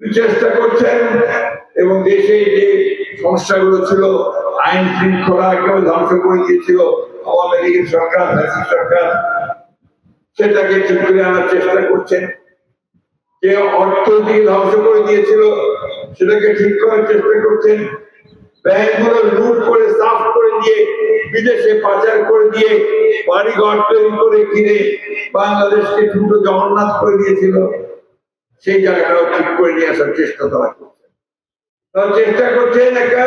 চেষ্টা করছেন এবং দেশে যে সমস্যাগুলো ছিল, আইন শৃঙ্খলা একেবারে ধ্বংস করে দিয়েছিল, আওয়ামী লীগের সরকার সরকার, সেটাকে ঠিক করে আনার চেষ্টা করছেন। যে অর্থ দিয়ে ধ্বংস করে দিয়েছিল, সেটাকে ঠিক করার চেষ্টা করছেন। ব্যাংকগুলো লুট করে, সাফ করে দিয়ে, বিদেশে পাচার করে দিয়ে বাড়ি ঘর তৈরি করে কিনে বাংলাদেশকে ছোট জগন্নাথ করে দিয়েছিল। সেই জায়গাটাও ঠিক করে নিয়ে আসার চেষ্টা তারা করছে। তারা চেষ্টা করছেন একটা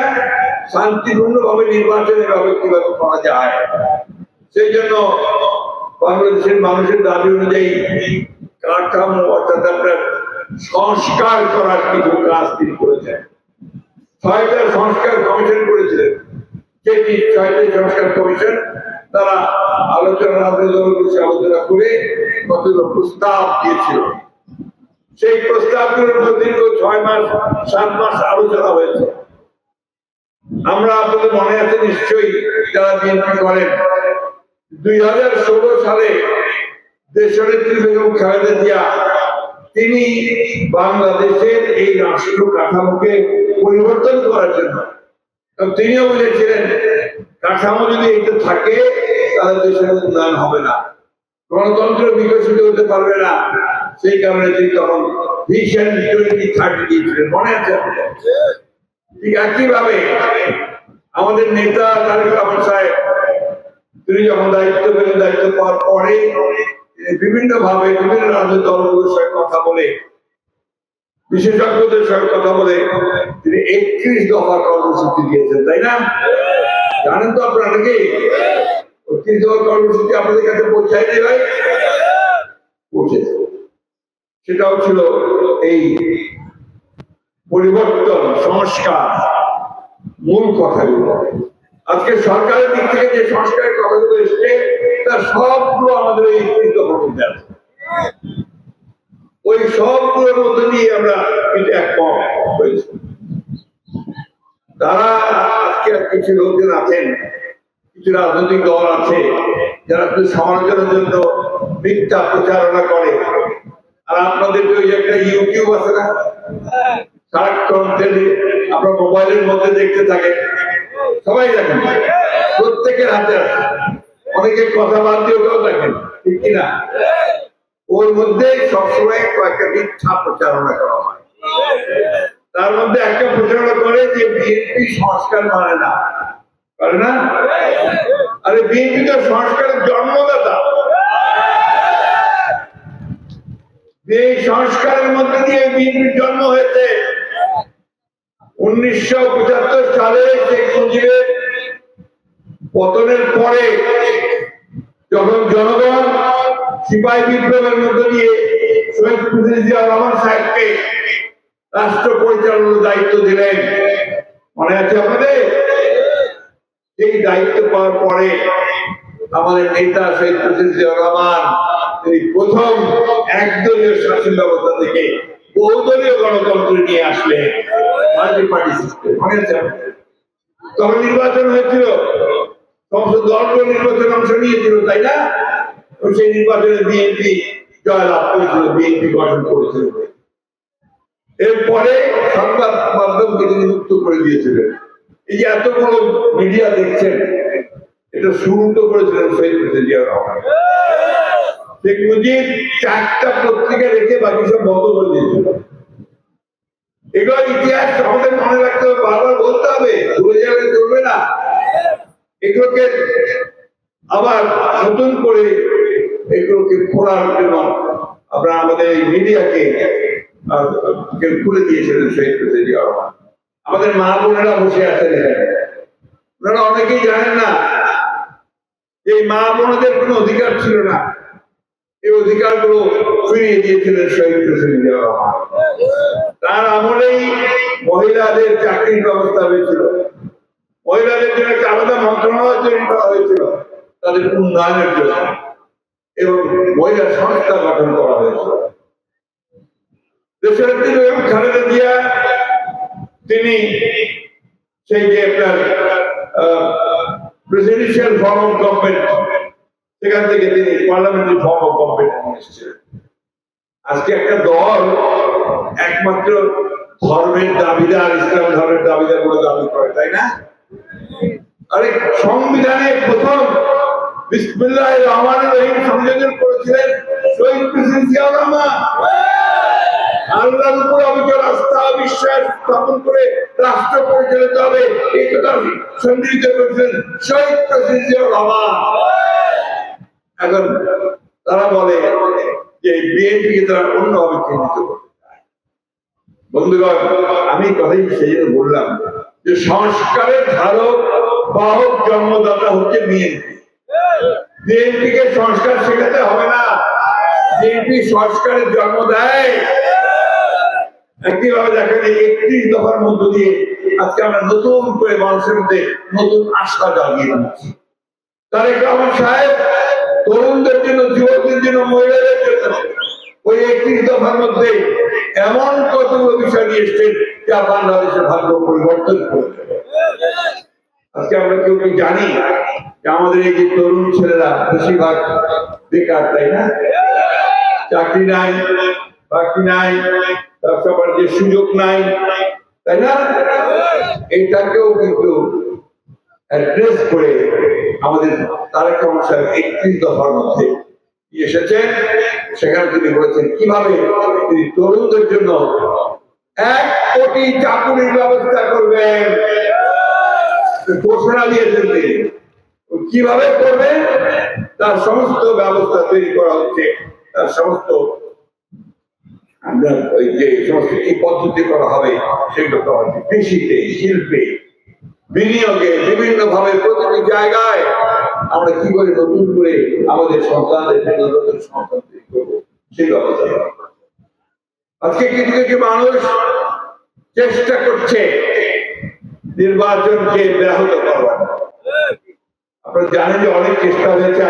শান্তিপূর্ণ ভাবে নির্বাচনের ভাবে কীভাবে করা যায়। সেই জন্য বাংলাদেশের মানুষের দাবি অনুযায়ী কাঠামো অর্থাৎ আপনার সংস্কার করার কিছু কাজ তিনি করেছেন। ছয়টা সংস্কার কমিশন করেছিলেন যেটি ছয়টি সংস্কার কমিশন তারা আলোচনা আলোচনা করে কতগুলো প্রস্তাব দিয়েছিল। সেই প্রস্তাবগুলোর উপর দীর্ঘ ছয় মাস, সাত মাস আলোচনা হয়েছে। আমরা আপনাদের মনে আছে নিশ্চয়ই যারা বিএনপি করেন। দুই হাজার ষোলো সালে দেশনেত্রী বেগম খালেদা জিয়া তিনি বাংলাদেশের এই রাষ্ট্র কাঠামোকে পরিবর্তন করার জন্য। তিনিও বলেছিলেন, কাঠামো যদি এইটা থাকে, তাহলে দেশের উন্নয়ন হবে না। গণতন্ত্র বিকশিত হতে পারবে না। সেই কারণে তিনি তখন ভিশন টোয়েন্টি থার্টি দিয়েছিলেন, মনে আছে? ঠিক একইভাবে আমাদের নেতা তারেক রহমান সাহেব, তিনি যখন দায়িত্ব পেলেন, দায়িত্ব পাওয়ার পরে বিভিন্ন ভাবে বিভিন্ন রাজনৈতিক দলগুলোর সঙ্গে কথা বলে, বিশেষজ্ঞদের সঙ্গে কথা বলে, তিনি একত্রিশ দফা কর্মসূচি দিয়েছেন, তাই না? জানেন তো আপনারা নাকি? একত্রিশ দফা কর্মসূচি আপনাদের কাছে পৌঁছায় নেই ভাই? পৌঁছেছে। সেটাও ছিল এই পরিবর্তন, সংস্কার, মূল কথাগুলো। আজকে সরকারের দিক থেকে যে সংস্কারের কথাগুলো এসছে তার সবগুলো আমাদের এই কৃত মধ্যে আছে। ওই সবগুলোর মধ্যে দিয়ে আমরা কিন্তু একমত হয়েছি। তারা আজকে কিছু লোকজন আছেন, কিছু রাজনৈতিক দল আছে, যারা সমালোচনার জন্য মিথ্যা প্রচারণা করে। আর আপনাদের যে একটা ইউটিউব আছে না? সারাক্ষণ আপনার মোবাইলের মধ্যে দেখতে থাকেন। সবাই দেখেন। প্রত্যেকের হাতে আছে। অনেকে কথা বাদ দিয়ে ওটাও দেখেন। ঠিক কিনা? ওর মধ্যে সবসময় কয়েকটা মিথ্যা প্রচারণা করা হয়। তার মধ্যে একটা প্রচারণা করে যে বিএনপি সংস্কার মানে না। করে না? আরে বিএনপি তো সংস্কারের জন্মদাতা। এই সংস্কারের মধ্যে দিয়ে বিএনপির জন্ম হয়েছে উনিশশো পঁচাত্তর সালে শেখ মুজিবের পতনের পরে যখন জনগণ সিপাহী বিপ্লবের মধ্যে দিয়ে শহীদ জিয়া রহমান সাহেবকে রাষ্ট্র পরিচালনার দায়িত্ব দিলেন। মনে আছে আপনাদের? এই দায়িত্ব পাওয়ার পরে আমাদের নেতা শহীদ জিয়া রহমান, তিনি প্রথম একদলীয় শাসন ব্যবস্থা থেকে বহুদলীয় গণতন্ত্র নিয়ে আছে তখন নির্বাচন হয়েছিল সমস্ত দলগুলো নির্বাচনে অংশ নিয়েছিল, তাই না? সেই নির্বাচনে বিএনপি জয়লাভ করেছিল, বিএনপি গঠন করেছিল। এরপরে সংবাদ মাধ্যমকে তিনি মুক্ত করে দিয়েছিলেন। এই যে এতগুলো মিডিয়া দেখছেন, এটা শুরু তো করেছিলেন শহীদ জিয়া রহমান শেখ চারটা পত্রিকা রেখে বাকি সব বন্ধ করে দিয়েছিল এগুলো ইতিহাস আমাদের মনে রাখতে হবে, বারবার বলতে হবে, ভুলে গেলে চলবে না। এগুলোকে আবার নতুন করে এগুলোকে খোলার জন্য আমরা আমাদের এই মিডিয়াকে খুলে দিয়েছিলেন শহীদ রহমান। আমাদের মা বোনেরা বসে আছেন ওনারা অনেকেই জানেন না এই মা বোনদের কোনো অধিকার ছিল না। এই অধিকারগুলো ফিরিয়ে দিয়েছিলেন শহীদ প্রেসিডেন্ট তার আমলেই মহিলাদের চাকরির ব্যবস্থা হয়েছিল। মহিলাদের জন্য একটা আলাদা মন্ত্রণালয় তৈরি করা হয়েছিল, তাদের উন্নয়নের জন্য। এবং মহিলা সংস্থা গঠন করা হয়েছিল। দেশের বেগম খালেদা জিয়া, তিনি সেই যে আপনার প্রেসিডেন্সিয়াল ফর্ম অফ গভর্নমেন্ট সেখান থেকে তিনি পার্লামেন্টারি ফর্ম অফ গভর্নমেন্ট এসেছিলেন। আজকে একটা দল একমাত্র ধর্মের দাবিদার, ইসলাম ধর্মের দাবিদার বলে দাবি করে, তাই না? আরে সংবিধানে প্রথম বিসমিল্লাহ রহিম সংযোজন করেছিলেন শহীদ প্রেসিডেন্ট জিয়াউর রহমান। আল্লাহর উপর অবিচল আস্থা, বিশ্বাস স্থাপন করে রাষ্ট্র পরিচালিত হবে। এই কথা করেছিলেন শহীদ প্রেসিডেন্ট জিয়াউর রহমান। এখন তারা বলে যে বিএনপিকে তারা অন্যভাবে চিহ্নিত করতে চায়। বন্ধুগণ, আমি কথাই সেই বললাম যে সংস্কারের ধারক, বাহক জন্মদাতা হচ্ছে বিএনপি। বিএনপি কে সংস্কার শেখাতে হবে না। বিএনপি সংস্কারের জন্ম দেয়। একইভাবে দেখেন এই একত্রিশ দফার মধ্য দিয়ে আজকে আমরা নতুন করে মানুষের মধ্যে নতুন আশা জাগিয়ে দিচ্ছি তারেক রহমান সাহেব তরুণদের জন্য, যুবকদের জন্য, মহিলাদের জন্য ওই একত্রিশ দফার মধ্যে এমন কতগুলো বিষয় নিয়ে এসছেন যা বাংলাদেশের ভাগ্য পরিবর্তন করেছে আজকে আমরা কেউ কেউ জানি যে আমাদের এই যে তরুণ ছেলেরা বেশিরভাগ বেকার, তাই না? চাকরি নাই, বাকি নাই, ব্যবসা বাণিজ্যের সুযোগ নাই, তাই না? এটাকেও কিন্তু অ্যাড্রেস করে আমাদের তারেক রহমান একত্রিশ দফার মধ্যে এসেছেন। সেখানে তিনি বলেছেন, কীভাবে তিনি তরুণদের জন্য এক কোটি চাকুরির ব্যবস্থা করবেন? ঘোষণা দিয়েছেন তিনি। কীভাবে করবেন? তার সমস্ত ব্যবস্থা তৈরি করা হচ্ছে। তার সমস্ত আমরা যে সমস্ত কি পদ্ধতি করা হবে সেগুলো করা হচ্ছে কৃষিতে, শিল্পে বিনিয়োগে বিভিন্ন ভাবে প্রতিটি জায়গায় আমরা কি করে নতুন করে আমাদের সন্তানদের নতুন সন্তান তৈরি করব, সেই ব্যবস্থা আজকে কিছু কিছু মানুষ চেষ্টা করছে নির্বাচনকে ব্যাহত করবার আপনারা জানেন যে অনেক চেষ্টা হয়েছে